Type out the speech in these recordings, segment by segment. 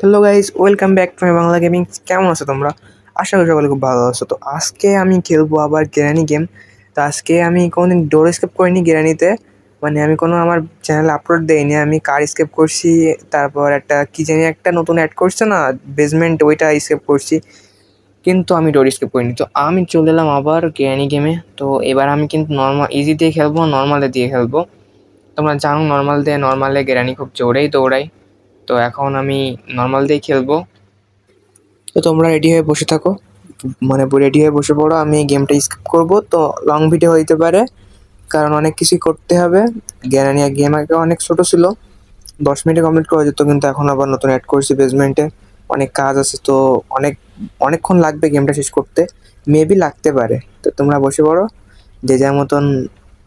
Hello guys welcome back to my Bangla gaming কেমন আছো তোমরা? আশা করি সকলে খুব ভালো আছো। তো আজকে আমি খেলব আবার গেরানি গেম তো আজকে আমি কোনোদিন ডোর স্কেপ করিনি গেরানিতে মানে আমি কোনো আমার চ্যানেল আপলোড দেইনি। আমি কার স্কেপ করছি, তারপর একটা কি জানি একটা নতুন অ্যাড করছে না বেসমেন্ট ওইটা স্কেপ করছি। কিন্তু আমি ডোর স্কেপ করিনি। তো আমি চলে এলাম আবার গেরানি গেমে তো এবার আমি কিন্তু নর্মাল ইজি দিয়ে খেলব নর্মালে দিয়ে খেলব। তোমরা জানো নর্মাল দিয়ে নর্মালে গেরানি খুব জোরেই দৌড়ায়। তো এখন আমি নর্মাল দিয়েই খেলব। তো তোমরা রেডি হয়ে বসে থাকো। মানে রেডি হয়ে বসে পড়ো, আমি গেমটা স্কিপ করব। তো লং ভিডিও হইতে পারে, কারণ অনেক কিছুই করতে হবে। গ্যারানিয়া গেম আগে অনেক ছোট ছিল। দশ মিনিটে কমপ্লিট করা যেত, কিন্তু এখন আবার নতুন অ্যাড করছি বেসমেন্টে অনেক কাজ আছে, তো অনেক, অনেকক্ষণ লাগবে গেমটা শেষ করতে। মেবি লাগতে পারে। তো তোমরা বসে পড়ো। যে যার মতন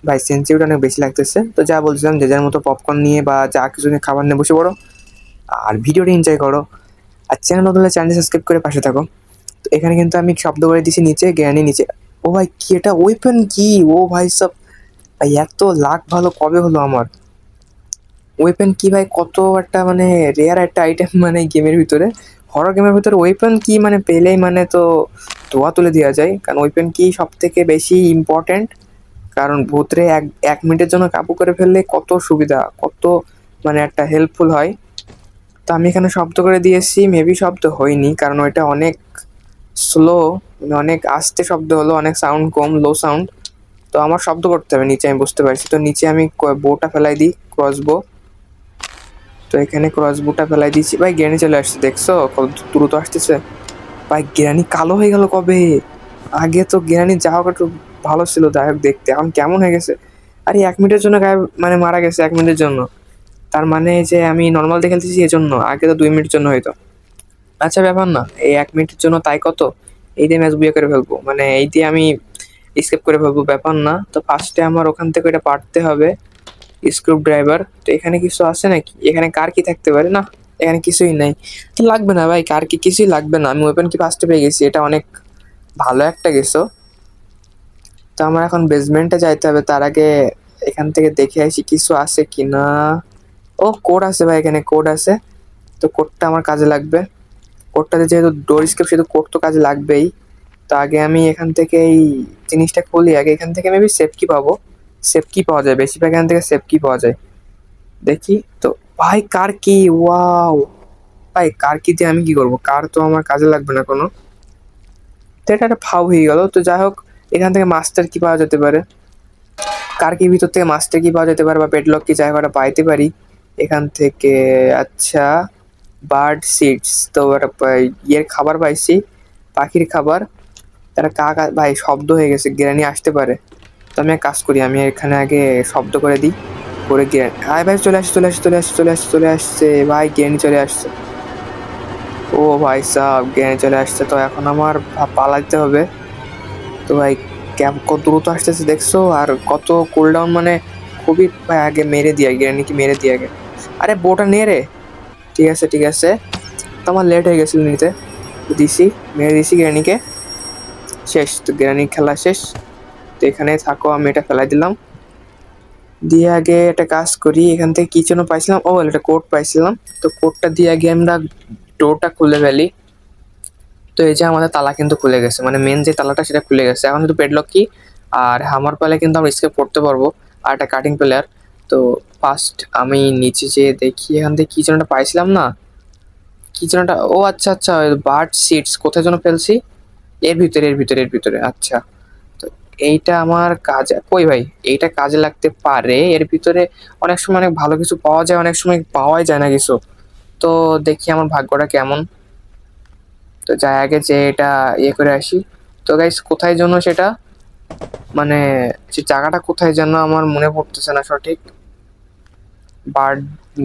বাই সেন্সিভিটি অনেক বেশি লাগতেছে। তো যা বলছিলাম, যে যার মতো পপকর্ন নিয়ে বা যা কিছু নিয়ে খাবার নিয়ে বসে পড়ো। আর ভিডিওটা এনজয় করো। আর চ্যানেল নতুন চ্যানেল সাবস্ক্রাইব করে পাশে থাকো। তো এখানে কিন্তু আমি শব্দ করে দিছি নিচে, জ্ঞানী নিচে। ও ভাই, কি এটা ওয়েপেন কি? ও ভাই, সব ভাই, এত লাখ ভালো কবে হলো আমার? ওয়েপেন কি ভাই? কত একটা মানে রেয়ার একটা আইটেম মানে গেমের ভিতরে। হরর গেমের ভিতরে ওয়েপেন কি মানে পেলেই মানে তো ধোয়া তুলে দেওয়া যায়। কারণ ওয়েপেন কি সব থেকে বেশি ইম্পর্ট্যান্ট কারণ ভূতরে এক এক মিনিটের জন্য কাবু করে ফেললে কত সুবিধা, কত মানে একটা হেল্পফুল হয়। তো আমি এখানে শব্দ করে দিয়েছি মেবি শব্দ হয়নি, কারণ ওইটা অনেক স্লো অনেক আস্তে শব্দ হলো, অনেক সাউন্ড কম লো সাউন্ড তো আমার শব্দ করতে হবে নিচে, আমি বুঝতে পারছি। তো নিচে আমি বোটা ফেলাই দিই ক্রস বো তো এখানে ক্রস বোটা ফেলাই দিয়েছি। ভাই, গ্রেনি চলে আসছে, দেখছ? দ্রুত আসতেছে। ভাই, গ্রানি কালো হয়ে গেল কবে? আগে তো গ্রানি যা হোক একটু ভালো ছিল, যাই হোক দেখতে। এখন কেমন হয়ে গেছে? আরে, এক মিনিটের জন্য গায়ে মানে মারা গেছে, এক মিনিটের জন্য। তার মানে যে আমি নর্মাল দিয়ে খেলতেছি এজন্য। আগে তো দুই মিনিটের জন্য হয়তো আচ্ছা ব্যাপার না। এই এক মিনিটের জন্য তাই কত? এই দিয়ে ম্যাচ বুয়ে করে ফেলব। মানে এই দিয়ে আমি স্কেপ করে ফেলব, ব্যাপার না। তো ফার্স্টে আমার ওখান থেকে এটা পাঠতে হবে স্ক্রুপ ড্রাইভার তো এখানে কিছু আছে নাকি? এখানে কার কি থাকতে পারে? না, এখানে কিছুই নাই। তো লাগবে না ভাই, কার কি? কিছুই লাগবে না। আমি ওপেন কি ফার্স্টে পেয়ে গেছি? এটা অনেক ভালো একটা গেছো। তো আমার এখন বেসমেন্টে যাইতে হবে। তার আগে এখান থেকে দেখে আসি কিছু আছে কি না ও কোড আছে ভাই এখানে কোড আছে। তো কোডটা আমার কাজে লাগবে। কোডটাতে যেহেতু ডোর স্কেপ সেহেতু কোড তো কাজে লাগবেই। তো আগে আমি এখান থেকে এই জিনিসটা খুলি। আগে এখান থেকে মেবি সেফ কি পাবো। সেফ কি পাওয়া যায়। বেশিরভাগ এখান থেকে সেফ কি পাওয়া যায়। দেখি। তো ভাই, কার কি ওয়াও ভাই, কার কি দিয়ে আমি কি করব? কার তো আমার কাজে লাগবে না কোনো। তো এটা একটা ফাউ হয়ে গেল। তো যাই হোক, এখান থেকে মাস্টার কি পাওয়া যেতে পারে। কার কি ভিতর থেকে মাস্টার কি পাওয়া যেতে পারে বা পেডলক কি জায়গাটা পাইতে পারি। এখান থেকে আচ্ছা বার্ড সিডস তো ইয়ের খাবার পাইছি, পাখির খাবার। তারা কাক ভাই, শব্দ হয়ে গেছে, গ্রানি আসতে পারে। তো আমি কাজ করি, আমি এখানে আগে শব্দ করে দিই, করে গ্রানি আয় ভাই, চলে আসছে চলে আসছে চলে আসছে চলে আসছে চলে আসছে, ভাই, গ্রানি চলে আসছে। ও ভাই সাহ গ্রানি চলে আসছে, তো এখন আমার পালাইতে হবে। তো ভাই ক্যাব কত দ্রুত আসতেছে, দেখছ? আর কত কুলডাউন মানে খুবই, ভাই, আগে মেরে দিয়ে গ্রানিকে মেরে দিয়ে আগে। আরে বউটা নে রে। ঠিক আছে ঠিক আছে। তো আমার লেট হয়ে গেছিল নিতে। দিছি, মেরে দিছি গ্রানিকে। শেষ, তো গ্রানি খেলা শেষ। তো এখানে থাকো, আমি এটা ফেলাই দিলাম। দিয়ে আগে একটা কাজ করি, এখান থেকে কিচেনও পাইছিলাম? ও, একটা কোট পাইছিলাম। তো কোটটা দিয়ে আগে আমরা ডোরটা খুলে ফেলি। তো এই যে আমাদের তালা কিন্তু খুলে গেছে। মানে মেন যে তালাটা, সেটা খুলে গেছে। এখন শুধু পেডলক কি? আর হামার পালে কিন্তু আমরা স্কেপ করতে পারব। আর একটা কাটিং প্লেয়ার তো ফার্স্ট আমি নিচে যেয়ে দেখি, এখান থেকে কী যেন একটা পাইছিলাম না? কী যেন একটা, ও আচ্ছা আচ্ছা বার্ড সিটস কোথায় যেন ফেলছি? এর ভিতরে এর ভিতরে এর ভিতরে আচ্ছা। তো এইটা আমার কাজে, কই ভাই? এইটা কাজে লাগতে পারে, এর ভিতরে অনেক সময় অনেক ভালো কিছু পাওয়া যায়, অনেক সময় পাওয়াই যায় না কিছু। তো দেখি আমার ভাগ্যটা কেমন। তো যাই, আগে যে এটা ইয়ে করে আসি। তো গাইস কোথায় জন্য সেটা? মানে সে জায়গাটা কোথায় যেন আমার মনে পড়তেছে না সঠিক। বার্ড,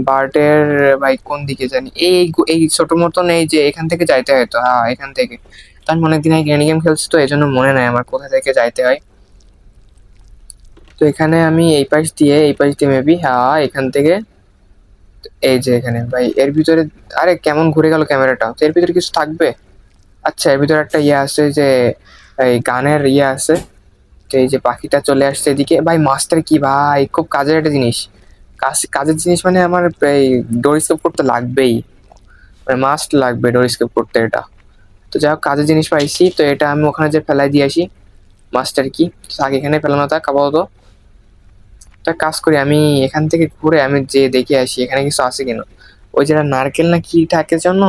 বার্ডের, ভাই, কোন দিকে জানি? এই এই ছোট মতন এই যে এখান থেকে যাইতে হয় তো হ্যাঁ এখান থেকে। তো আমি অনেকদিন আগে গ্যানি গেম খেলছি তো এই জন্য মনে নাই আমার কোথা থেকে যাইতে হয়। তো এখানে আমি এই পাশ দিয়ে, এই পাশ দিয়ে মেবি হ্যাঁ এখান থেকে এই যে এখানে, ভাই, এর ভিতরে, আরে, কেমন ঘুরে গেল ক্যামেরাটা? তো এর ভিতরে কিছু থাকবে? আচ্ছা এর ভিতরে একটা ইয়ে আছে যে, এই গানের ইয়ে আছে। তো এই যে পাখিটা চলে আসছে এদিকে। ভাই মাস্টার কি, ভাই, খুব কাজের একটা জিনিস। কাজ, কাজের জিনিস মানে আমার এই ডোর স্কোপ করতে লাগবেই। মানে মাস্ট লাগবে ডোর স্কেপ করতে এটা। তো যাই হোক, কাজের জিনিস পাইছি, তো এটা আমি ওখানে যে ফেলাই দিয়ে আসি। মাস্টার কি। আগে এখানে ফেলানো থাক, আপাতত। একটা কাজ করি, আমি এখান থেকে ঘুরে আমি যে দেখে আসি, এখানে কিছু আছে কিনা। ওই যেটা নারকেল না কি থাকে জন্য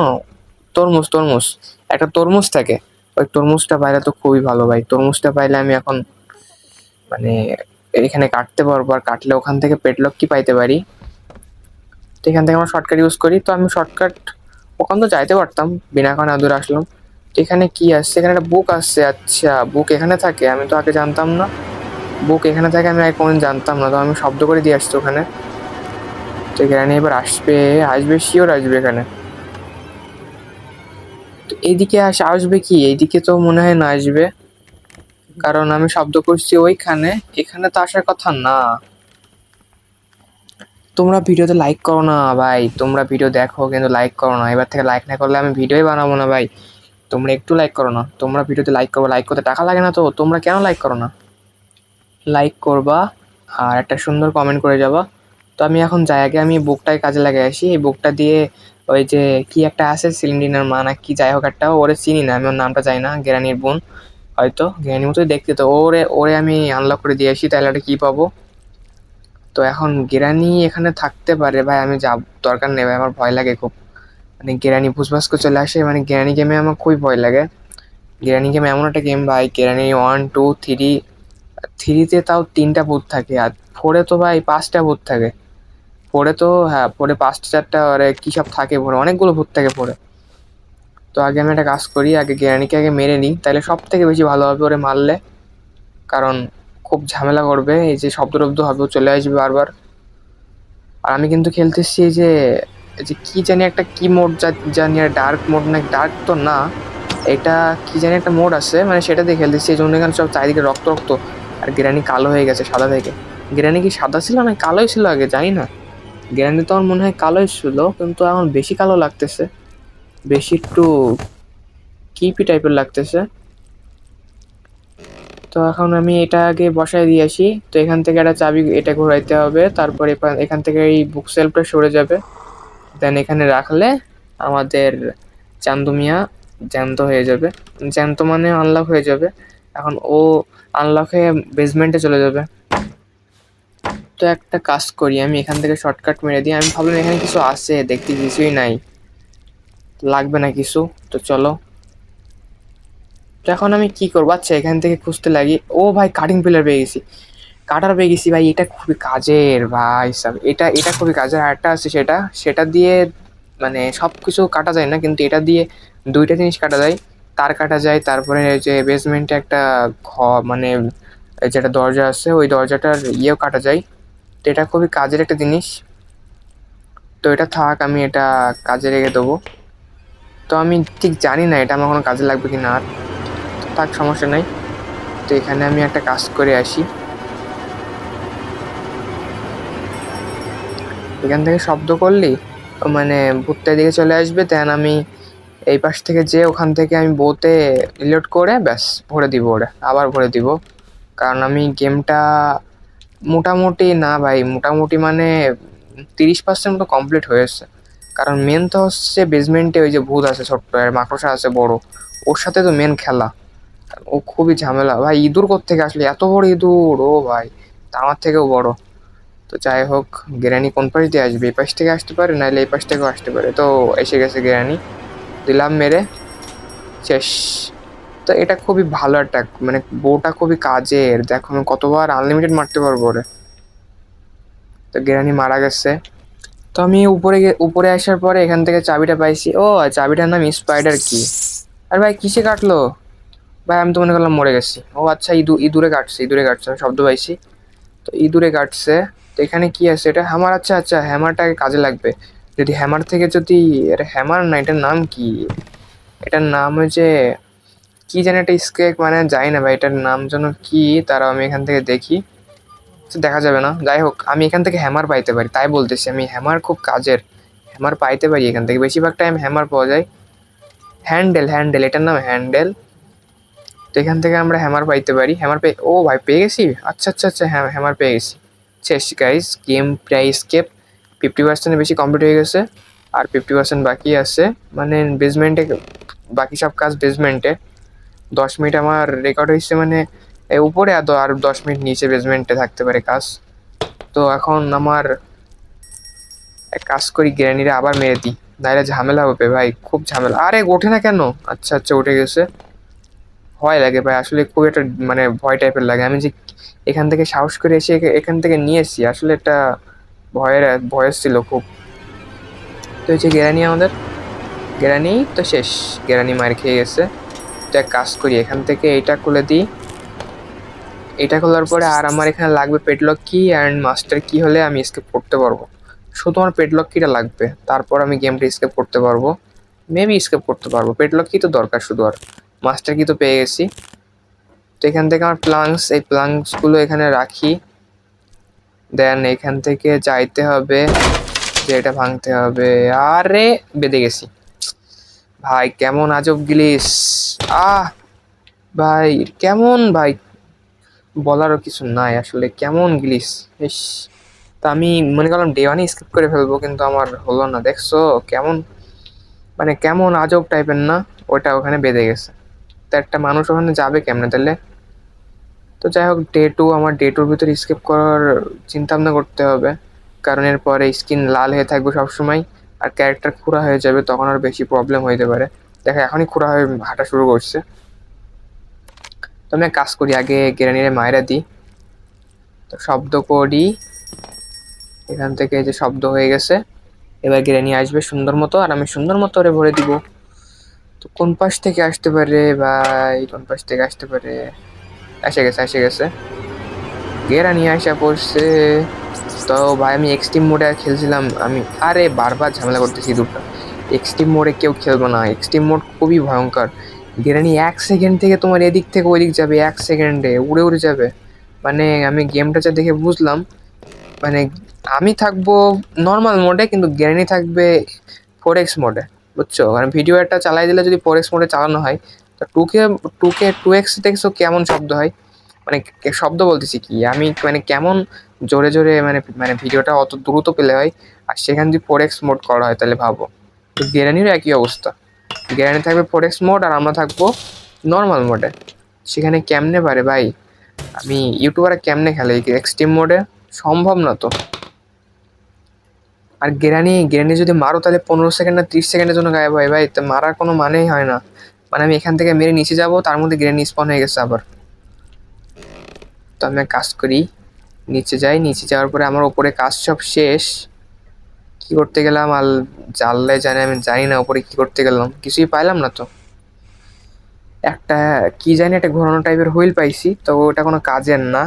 তরমুজ তরমুজ। একটা তরমুজ থাকে। ওই তরমুজটা পাইলে তো খুবই ভালো ভাই। তরমুজটা পাইলে আমি এখন মানে এখানে কাটতে পারব আর কাটলে ওখান থেকে পেটলক কি পাইতে পারি? তো এখান থেকে আমরা শর্টকাট ইউজ করি। তো আমি শর্টকাট ওখান তো যাইতে পারতাম, বিনা কারণে দূরে আসলাম। তো এখানে কি আসছে? এখানে একটা বুক আসছে। আচ্ছা বুক এখানে থাকে? আমি তো আগে জানতাম না। বুক এখানে থাকে আমি আগে কোনোদিন জানতাম না। তো আমি শব্দ করে দিয়ে আসছি ওখানে। তো এখানে এবার আসবে আসবে শিওর আসবে এখানে। তো এইদিকে আস, আসবে কি? এইদিকে তো মনে হয় না আসবে। কারণ আমি শব্দ করছি ওইখানে, এখানে তো আসার কথা না। তোমরা ভিডিওতে লাইক করো না ভাই, তোমরা ভিডিও দেখো কিন্তু লাইক করো না। এবার থেকে লাইক না করলে আমি ভিডিওই বানাবো না ভাই। তোমরা একটু লাইক করো না। তোমরা ভিডিওতে লাইক করো লাইক করতে টাকা লাগে না তো, তোমরা কেন লাইক করো না? লাইক করবা আর একটা সুন্দর কমেন্ট করে যাবা। তো আমি এখন যাই, আগে আমি বুকটাই কাজে লাগে আসি। এই বুকটা দিয়ে ওই যে কি একটা আছে সিলিন্ডিনার মা না কি, যাই হোক একটা, ওরে চিনি না, আমি ওর নামটা চাই না, গেরানির বোন। হয়তো? গেরানির মতোই দেখতে তো। ওরে ওরে আমি আনলক করে দিয়ে আসি, তাহলে একটা কী পাবো? তো এখন গেরানি এখানে থাকতে পারে। ভাই, আমি যাব, দরকার নেই ভাই, আমার ভয় লাগে খুব। মানে গেরানি ভুসভাস করে চলে আসে মানে গেরানি গেমে আমার খুবই ভয় লাগে। গেরানি গেম এমন একটা গেম ভাই, গেরানি ওয়ান টু থ্রি থ্রিতে তাও তিনটা ভূত থাকে, আর ফোরে তো ভাই পাঁচটা ভূত থাকে। ফোরে তো হ্যাঁ ফোরে পাঁচটা, চারটা, আরে কী সব থাকে ফোরে অনেকগুলো ভূত থাকে ফোরে তো আগে আমি একটা কাজ করি, আগে গেরানিকে আগে মেরে নিই তাহলে সব থেকে বেশি ভালো হবে ওরে মারলে। কারণ খুব ঝামেলা করবে, এই যে শব্দ টব্দ হবে চলে আসবে বারবার। আর আমি কিন্তু খেলতেছি এই যে যে কী জানি একটা কি মোড জানি আর ডার্ক মোড না ডার্ক তো না, এটা কি জানি একটা মোড আছে মানে সেটা দিয়ে খেলতেছি, এই জন্য এখানে সব চারিদিকে রক্ত রক্ত। আর গেরানি কালো হয়ে গেছে সাদা থেকে। গেরানি কি সাদা ছিল না, কালোই ছিল আগে, জানি না। গেরানি তো আমার মনে হয় কালোই ছিল, কিন্তু এখন বেশি কালো লাগতেছে। বেশি একটু কিপি টাইপের লাগতেছে। তো এখন আমি এটা আগে বসায় দিয়ে আসি। তো এখান থেকে একটা চাবি এটা ঘোরাইতে হবে। তারপরে এখান থেকে এই বুক সেলফটা সরে যাবে। দেন এখানে রাখলে আমাদের চান্দু মিয়া জ্যান্ত হয়ে যাবে। জ্যান্ত মানে আনলক হয়ে যাবে। এখন ও আনলক হয়ে বেসমেন্টে চলে যাবে। তো একটা কাজ করি। আমি এখান থেকে শর্টকাট মেরে দিই। আমি ভাবলাম এখানে কিছু আছে, দেখতে কিছুই নাই। লাগবে না কিছু, তো চলো। তো এখন আমি কি করব? আচ্ছা এখান থেকে খুঁজতে লাগি। ও ভাই কাটিং পিলার পেয়ে গেছি। কাটার পেয়ে গেছি ভাই, এটা খুবই কাজের ভাই সব। এটা এটা খুবই কাজের। আর একটা আছে সেটা। সেটা দিয়ে মানে সব কিছু কাটা যায় না, কিন্তু এটা দিয়ে দুইটা জিনিস কাটা যায়। তার কাটা যায়, তারপরে যে বেসমেন্টে একটা ঘ মানে যেটা দরজা আছে, ওই দরজাটার ইয়েও কাটা যায়। তো এটা খুবই কাজের একটা জিনিস। তো এটা থাক, আমি এটা কাজে রেখে দেবো। তো আমি ঠিক জানি না এটা আমার কোনো কাজে লাগবে কি না আর থাক, সমস্যা নাই। তো এখানে আমি একটা কাজ করে আসি। এখান থেকে শব্দ করলি? মানে ভূতটা দিকে চলে আসবে দেন আমি এই পাশ থেকে যে ওখান থেকে আমি বউতে রিলোড করে ব্যাস ভরে দিব ওরে, আবার ভরে দিব। কারণ আমি গেমটা মোটামুটি না ভাই, মোটামুটি মানে তিরিশ পার্সেন্ট মতো কমপ্লিট হয়েছে কারণ মেন তো হচ্ছে বেসমেন্টে ওই যে ভূত আছে ছোট্ট, আর মাকড়সা আছে বড়। ওর সাথে তো মেন খেলা। ও খুবই ঝামেলা। ভাই ইঁদুর থেকে আসলে? এত বড় ইঁদুর, ও ভাই। আমার থেকেও বড়। তো যাই হোক, গেরানি কোন পাশ দিয়ে আসবে? এই পাশ থেকে আসতে পারে নাহলে এই পাশ থেকেও আসতে পারে। তো এসে গেছে গেরানি। দিলাম মেরে। শেষ। তো এটা খুবই ভালো একটা মানে বউটা খুবই কাজের। দেখো আমি কতবার আনলিমিটেড মারতে পারব ওরে। তো গেরানি মারা গেছে। তো আমি উপরে উপরে আসার পরে এখান থেকে চাবিটা পাইছি। ও, চাবিটার নাম স্পাইডার কি? আর ভাই, কিসে কাটলো? ভাই, আমি তো মনে করলাম মরে গেছি। ও আচ্ছা ইঁদু ইঁদুরে কাটছে ইঁদুরে কাটছে, আমি শব্দ পাইছি। তো ইঁদুরে কাটছে। তো এখানে কি আছে? এটা হ্যামার আচ্ছা আচ্ছা হ্যামারটাকে কাজে লাগবে। যদি হ্যামার থেকে যদি এটা হ্যামার না, এটার নাম কি? এটার নাম হচ্ছে কি জানি একটা স্কেক মানে যাই না ভাই, এটার নাম যেন কি? তারা আমি এখান থেকে দেখি। দেখা যাবে না। যাই হোক, আমি এখান থেকে হ্যামার পাইতে পারি, তাই বলতেছি আমি। হ্যামার খুব কাজের। হ্যামার পাইতে পারি এখান থেকে। বেশিরভাগ টাইম হ্যামার পাওয়া যায়। হ্যান্ডেল হ্যান্ডেল এটার নাম হ্যান্ডেল তো এখান থেকে আমরা হ্যামার পাইতে পারি। হ্যামার পেয়ে ও ভাই, পেয়ে গেছি? আচ্ছা আচ্ছা আচ্ছা হ্যাঁ হ্যামার পেয়ে গেছি। শেষ গাইস গেম প্রায় স্কেপ ফিফটি পার্সেন্টের বেশি কমপ্লিট হয়ে গেছে। আর ফিফটি পার্সেন্ট বাকি আছে। মানে বেসমেন্টে বাকি সব কাজ বেসমেন্টে দশ মিনিট আমার রেকর্ড হয়েছে মানে উপরে আর দশ মিনিট নিচে বেসমেন্টে থাকতে পারে কাজ। তো এখন আমার এক কাজ করি গ্র্যানিরা আবার মেরে দিই। নাহলে ঝামেলা হবে ভাই, খুব ঝামেলা। আরে ওঠে না কেন? আচ্ছা আচ্ছা উঠে গেছে। ভয় লাগে ভাই, আসলে খুব একটা মানে ভয় টাইপের লাগে। আমি যে এখান থেকে সাহস করে এসে এখান থেকে নিয়ে এসেছি, আসলে একটা ভয়ের ভয়েস ছিল খুব। তো হচ্ছে গেরানি আমাদের গেরানি তো শেষ। গেরানি মার খেয়ে গেছে। তো এক কাজ করি, এখান থেকে এইটা খুলে দিই। এটা খোলার পরে আর আমার এখানে লাগবে পেডলক কি অ্যান্ড মাস্টার কি হলে আমি স্কেপ করতে পারব। শুধু আমার পেডলক কিটা লাগবে, তারপর আমি গেমটা স্কেপ করতে পারব। মেবি স্কেপ করতে পারব। পেডলক কি তো দরকার শুধু আর। মাস্টার কি তো পেয়ে গেছি। তো এখান থেকে আমার প্লাংস এই প্লাংসগুলো এখানে রাখি। দেন এখান থেকে যাইতে হবে, যে এটা ভাঙতে হবে। আরে, বেঁধে গেছি। ভাই, কেমন আজব গিলিস। আহ, ভাই, কেমন ভাই? বলারও কিছু নাই আসলে, কেমন গিলিস? ইস। তা আমি মনে করলাম ডে ওয়ানই স্কিপ করে ফেলব, কিন্তু আমার হলো না। দেখছ, কেমন মানে কেমন আজব টাইপের না? ওটা ওখানে বেঁধে গেছে। তো একটা মানুষ ওখানে যাবে কেমনে তাহলে? তো যাই হোক ডে টু আমার ডে টুর ভিতরে স্কিপ করার চিন্তা ভাবনা করতে হবে। কারণ এরপরে স্কিন লাল হয়ে থাকবে সবসময়, আর ক্যারেক্টার খুঁড়া হয়ে যাবে, তখন আর বেশি প্রবলেম হইতে পারে। দেখো, এখনই খুঁড়া হয়ে হাঁটা শুরু করছে। তো আমি কাজ করি, আগে গেরানিরে মায়েরা দিই। তো শব্দ করি। এখান থেকে যে শব্দ হয়ে গেছে। এবার গেরানি আসবে সুন্দর মতো, আর আমি সুন্দর মতো ওরে ভরে দিব। তো কোন পাশ থেকে আসতে পারে ভাই? কোন পাশ থেকে আসতে পারে? এসে গেছে এসে গেছে। গেরানি আসা পড়ছে। তো ভাই, আমি এক্সট্রিম মোডে আর খেলছিলাম। আমি, আরে বারবার ঝামেলা করতেছি দুটো এক্সট্রিম মোডে কেউ খেলবে না। এক্সট্রিম মোড খুবই ভয়ঙ্কর। গেরানি এক সেকেন্ড থেকে তোমার এদিক থেকে ওই দিক যাবে, এক সেকেন্ডে উড়ে উড়ে যাবে। মানে আমি গেমটা যা দেখে বুঝলাম মানে আমি থাকব নর্মাল মোডে কিন্তু গ্যারানি থাকবে ফোর এক্স মোডে বুঝছ? কারণ ভিডিও একটা চালাই দিলে যদি ফোর এক্স মোডে চালানো হয়, তো টুকে টুকে টু এক্স দেখছ কেমন শব্দ হয়? মানে শব্দ বলতেছি কি? আমি মানে কেমন জোরে জোরে মানে মানে ভিডিওটা অত দ্রুত পেলে হয়? আর সেখানে যদি ফোর এক্স মোড করা হয়, তাহলে ভাবো। তো গ্যারানিরও একই অবস্থা। গ্যারানি থাকবে ফোর এক্স মোড আর আমরা থাকব নর্মাল মোডে সেখানে কেমনে পারে ভাই? আমি ইউটিউবারে কেমনে খেলে? এক্সট্রিম মোডে সম্ভব না তো। আর গেরানি গেরানি যদি মারো তাহলে পনেরো সেকেন্ড না ত্রিশ সেকেন্ডের জন্য গায়েব হয় ভাই। তো মারার কোনো মানেই হয় না। মানে আমি এখান থেকে মেরে নিচে যাব, তার মধ্যে গেরানি স্পন হয়ে গেছে আবার। তো আমি কাজ করি, নিচে যাই, নিচে যাওয়ার পরে আমার ওপরে কাজ সব শেষ। কি করতে গেলাম আর জানলে জানি আমি জানি না ওপরে কি করতে গেলাম, কিছুই পাইলাম না তো। একটা কি জানি একটা ঘোরানো টাইপের হুইল পাইছি, তো ওটা কোনো কাজের না।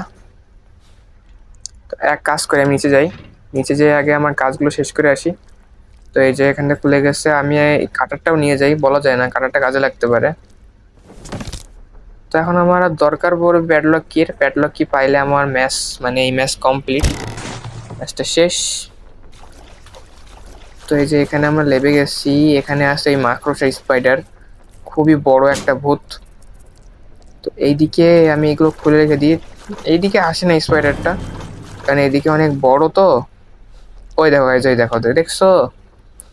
তো এক কাজ করে, আমি নিচে যাই। নিচে যেয়ে আগে আমার কাজগুলো শেষ করে আসি। তো এই যে এখানটা খুলে গেছে, আমি এই কাটারটাও নিয়ে যাই, বলা যায় না, কাটারটা কাজে লাগতে পারে। তো এখন আমার আর দরকার পড়বে প্যাডলক কির প্যাডলক কি পাইলে আমার ম্যাচ মানে এই ম্যাচ কমপ্লিট ম্যাচটা শেষ। তো এই যে এখানে আমরা লেবে গেছি, এখানে আছে এই মাক্রোসা স্পাইডার খুবই বড় একটা ভূত। তো এইদিকে আমি এগুলো খুলে রেখে দিই। এইদিকে আসে না স্পাইডারটা কারণ এইদিকে অনেক বড় তো। ওই দেখো এই যে দেখো দেখছ?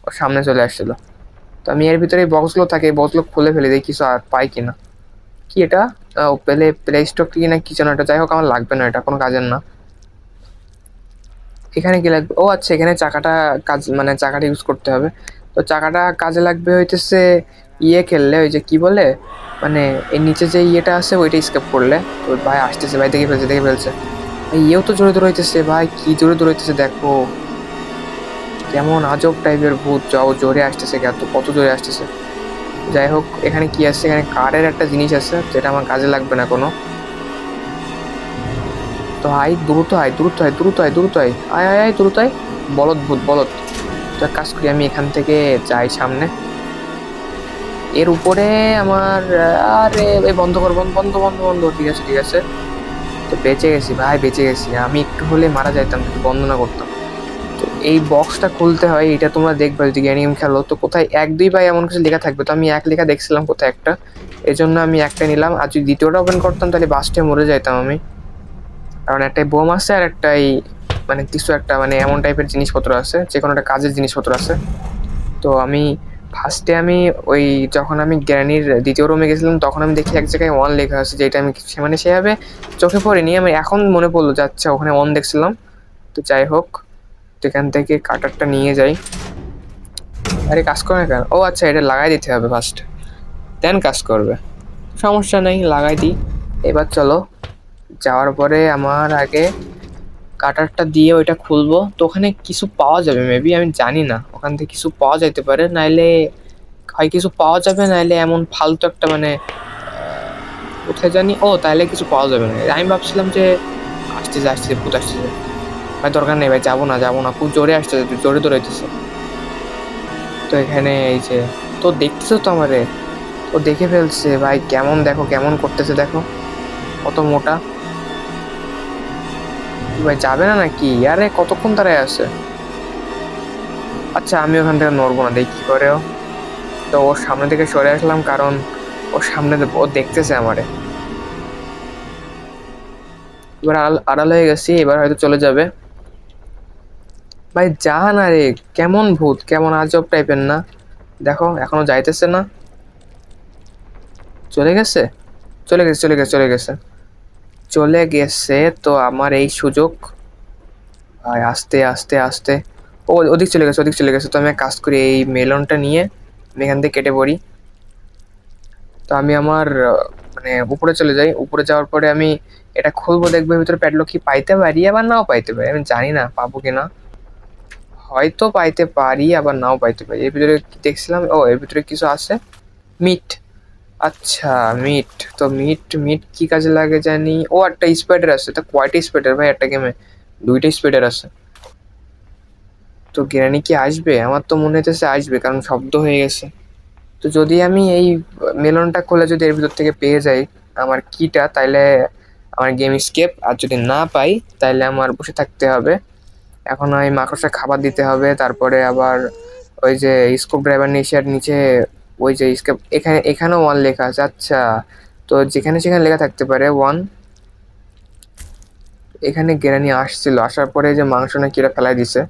ও সামনে চলে আসছিল। তো আমি এর ভিতরে বক্সগুলো থাকে বক্সগুলো খুলে ফেলে দিই, কিছু আর পাই কিনা। কি এটা? পেলে প্লে স্টক কি না কি যেন এটা। যাই হোক, আমার লাগবে না এটা, কোনো কাজের না। এখানে কি লাগবে? ও আচ্ছা এখানে চাকাটা কাজ মানে চাকাটা ইউজ করতে হবে। তো চাকাটা কাজে লাগবে হইতেছে ইয়ে খেললে, ওই যে কি বলে? মানে এর নিচে যে ইয়েটা আছে, ওইটা স্কেপ করলে। তো ভাই আসতেছে, ভাই দেখে ফেলছে দেখে ফেলছে। ইয়েও তো জোরে হইতেছে, ভাই কি জোরে হইতেছে দেখো। কেমন আজব টাইপের ভূত, যাও জোরে আসতেছে কত কত জোরে আসতেছে। যাই হোক, এখানে কি আছে? এখানে কারের একটা জিনিস আছে, যেটা আমার কাজে লাগবে না কোনো। তো আয় দ্রুত আয় দ্রুত আয় দ্রুত আয় দ্রুত আয় আয় আয় আয় দ্রুত আয় বলদ ভূত, বলদ। তো এক কাজ করি, আমি এখান থেকে যাই সামনে। এর উপরে আমার, আরে, এই বন্ধ কর, বন্ধ বন্ধ বন্ধ বন্ধ। ঠিক আছে ঠিক আছে। তো বেঁচে গেছি, ভাই, বেঁচে গেছি। আমি একটু হলে মারা যাইতাম যদি বন্ধ না করতাম। তো এই বক্সটা খুলতে হয়, এটা তোমরা দেখবে যদি গেম খেলো। তো কোথায় এক, দুই ভাই এমন কিছু লেখা থাকবে। তো আমি এক লেখা দেখছিলাম কোথায় একটা। এই জন্য আমি একটা নিলাম। আর যদি দ্বিতীয়টা ওপেন করতাম, তাহলে বাসটায় মরে যাইতাম আমি। কারণ একটাই বোম আছে আর একটাই মানে কিছু একটা মানে এমন টাইপের জিনিসপত্র আছে যে কোনো একটা কাজের জিনিসপত্র আছে। তো আমি ফার্স্টে আমি ওই যখন আমি গ্র্যানির দ্বিতীয় রুমে গেছিলাম, তখন আমি দেখি এক জায়গায় ওয়ান লেখা আছে যেটা আমি সে- মানে সেভাবে চোখে পড়িনি। আমি এখন মনে পড়ল যে আচ্ছা ওখানে ওয়ান দেখছিলাম। তো যাই হোক, তো এখান থেকে কাটারটা নিয়ে যাই। আরে কাজ করে না কেন? ও আচ্ছা এটা লাগাই দিতে হবে ফার্স্ট দেন কাজ করবে। সমস্যা নেই, লাগাই দিই। এবার চলো যাওয়ার পরে আমার আগে কাটারটা দিয়ে ওইটা খুলবো। তো ওখানে কিছু পাওয়া যাবে মেবি আমি জানি না। ওখান থেকে কিছু পাওয়া যেতে পারে। নাইলে, হয় কিছু পাওয়া যাবে, নাইলে এমন ফালতু একটা মানে কোথায় জানি? ও তাহলে কিছু পাওয়া যাবে। না আমি ভাবছিলাম যে আসতেছে আসতেছে ভূত আসতেছে ভাই, দরকার নেই ভাই, যাব না যাব না। খুব জোরে আসতেছে জোরে দৌড়াইতেছে। তো এখানে এই যে, তো দেখতেছো তো আমারে? ও দেখে ফেলছে, ভাই, কেমন দেখো, কেমন করতেছে দেখো। কত মোটা। ভাই, যাবে না নাকি? আরে, কতক্ষণ তারাই আছে? আচ্ছা আমি ওখান থেকে নড়বো না, দেখি কি করে তো ওর সামনে থেকে সরে আসলাম কারণ ওর সামনে ও দেখতেছে আমারে। এবার আড়াল হয়ে গেছি, এবার হয়তো চলে যাবে। ভাই, যা না রে, কেমন ভূত, কেমন আজব টাইপের না। দেখো, এখনও যাইতেছে না। চলে গেছে? চলে গেছে চলে গেছে চলে গেছে। চলে গেছে, তো আমার এই সুযোগ। ভাই আস্তে আস্তে আস্তে। ও, ওদিক চলে গেছে, ওদিক চলে গেছে। তো আমি কাজ করি, এই মেলনটা নিয়ে আমি এখান থেকে কেটে পড়ি। তো আমি আমার মানে উপরে চলে যাই। উপরে যাওয়ার পরে আমি এটা খুলবো, দেখব ভিতরে প্যাডলক কি পাইতে পারি, আবার নাও পাইতে পারি। আমি জানি না, পাবো কি না। হয়তো পাইতে পারি, আবার নাও পাইতে পারি। এর ভিতরে দেখছিলাম? ও, এর ভিতরে কিছু আছে। মিট। আচ্ছা মিট তো মিট মিট কি কাজে লাগে জানি? ও, একটা স্পাইডার আছে, তো কয়টা স্পাইডার ভাই একটা গেমে দুইটা স্পাইডার আছে। তো গ্রানি কি আসবে? আমার তো মনে হইতেছে আসবে, কারণ শব্দ হয়ে গেছে। তো যদি আমি এই মেলনটা খুলে যদি এর ভিতর থেকে পেয়ে যাই, আমার কিটা তাইলে আমার গেম স্কেপ আর যদি না পাই, তাইলে আমার বসে থাকতে হবে। এখন ওই মাকড়সা খাবার দিতে হবে, তারপরে আবার ওই যে স্কোপ ড্রাইভার নিচে আর নিচে ওই যে এখানে, এখানেও ওয়ান লেখা আছে আচ্ছা। তো যেখানে সেখানে লেখা থাকতে পারে ওয়ান এখানে গেরানি আসছিল, আসার পরে যে মাংস না কিরা ফেলাই দিছে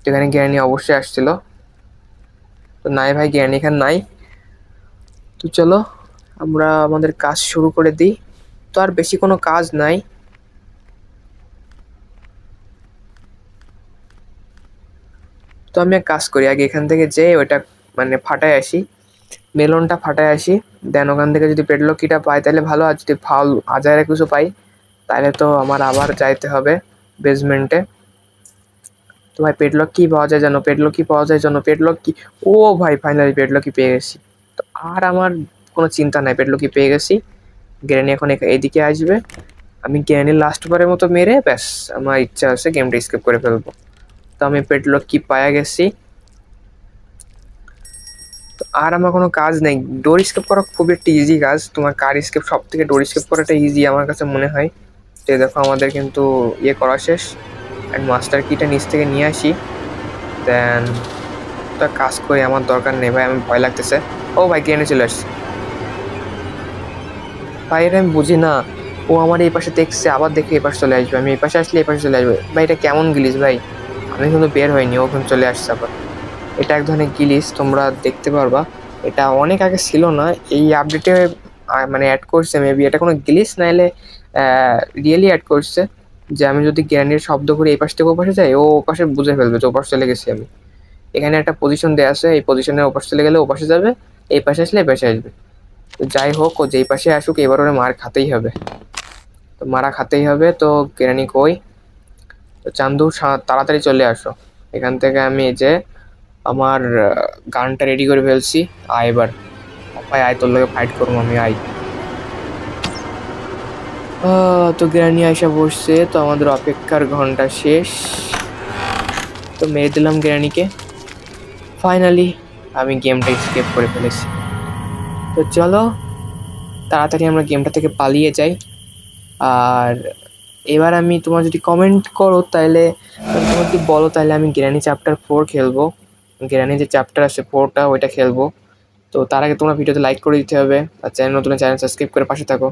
তো এখানে গেরানি অবশ্যই আসছিল। তো নাই ভাই, জ্ঞান এখানে নাই। তো চলো, আমরা আমাদের কাজ শুরু করে দিই। তো আর বেশি কোনো কাজ নাই। তো আমি এক কাজ করি, আগে এখান থেকে যে ওইটা মানে ফাটায় আসি। মেলনটা ফাটায় আসি। দেন ওখান থেকে যদি পেডলকিটা পাই, তাহলে ভালো। আর যদি ফাল আজারে কিছু পাই, তাহলে তো আমার আবার যাইতে হবে বেসমেন্টে তো ভাই, পেডলক কি পাওয়া যায় জানো? পেডলক কি পাওয়া যায় জানো? পেডলক কি ও ভাই ফাইনালি পেডলকি পেয়ে গেছি। তো আর আমার কোনো চিন্তা নাই, পেডলকি পেয়ে গেছি। গ্রেনি এখন এখ- এদিকে আসবে। আমি গ্রেনির লাস্ট বারের মতো মেরে, ব্যাস, আমার ইচ্ছা আছে গেমটা স্কিপ করে ফেলব। তো আমি পেডলক কি পায়া গেছি। আর আমার কোনো কাজ নেই। ডোর স্কেপ করা খুব একটা ইজি কাজ। তোমার কার স্কেপ সব থেকে ডোর স্কেপ করাটা ইজি আমার কাছে মনে হয়। তো দেখো আমাদের কিন্তু ইয়ে করা শেষ। অ্যান্ড মাস্টার কিটা নিচ থেকে নিয়ে আসি। দেন একটা কাজ করি, আমার দরকার নেই ভাই, আমি ভয় লাগতেছে। ও ভাই গ্রেনে চলে আসছে। ভাই, এটা আমি বুঝি না। ও আমার এই পাশে দেখছে, আবার দেখে এই পাশে চলে আসবে। আমি এই পাশে আসলে এই পাশে চলে আসবে। ভাই, এটা কেমন গিলিস ভাই? আমি কিন্তু বের হইনি ওখানে চলে আসছে আবার। এটা এক ধরনের গিলিস তোমরা দেখতে পারবা। এটা অনেক আগে ছিল না। এই আপডেটে মানে অ্যাড করছে মেবি এটা কোনো গিলিস নাইলে রিয়েলি অ্যাড করছে। যে আমি যদি জ্ঞানের শব্দ করে, এই পাশ থেকে ও পাশে যাই ও ও পাশে বুঝে ফেলবে যে ও পাশে চলে গেছি আমি। এখানে একটা পজিশন দেওয়া আছে, এই পজিশনে ও পাশে চলে গেলে ও পাশে যাবে, এই পাশে আসলে এই পাশে আসবে। তো যাই হোক, ও যেই পাশে আসুক, এবার ওরা মার খাতেই হবে। তো মারা খাতেই হবে, তো কেরানি কই? তো চান্দু তাড়াতাড়ি চলে আসো। এখান থেকে আমি যে আমার গানটা রেডি করে ফেলছি। আয় এবার। ভাই আয়, তোর লোকে ফাইট করব আমি, আয়। তো গ্রানি আইসা বসছে, তো আমাদের অপেক্ষার ঘণ্টা শেষ। তো মেরে দিলাম গ্রানিকে ফাইনালি আমি গেমটা স্কেপ করে ফেলেছি। তো চলো, তাড়াতাড়ি আমরা গেমটা থেকে পালিয়ে যাই। আর এবার আমি তোমার যদি কমেন্ট করো তাহলে তোমার যদি বলো তাহলে আমি গ্রানি চ্যাপ্টার ফোর খেলব। গ্রানি যে চ্যাপ্টার আছে ফোরটা ওইটা খেলব। তো তার আগে তোমরা ভিডিওতে লাইক করে দিতে হবে, আর চ্যানেল নতুন চ্যানেল সাবস্ক্রাইব করে পাশে থাকো।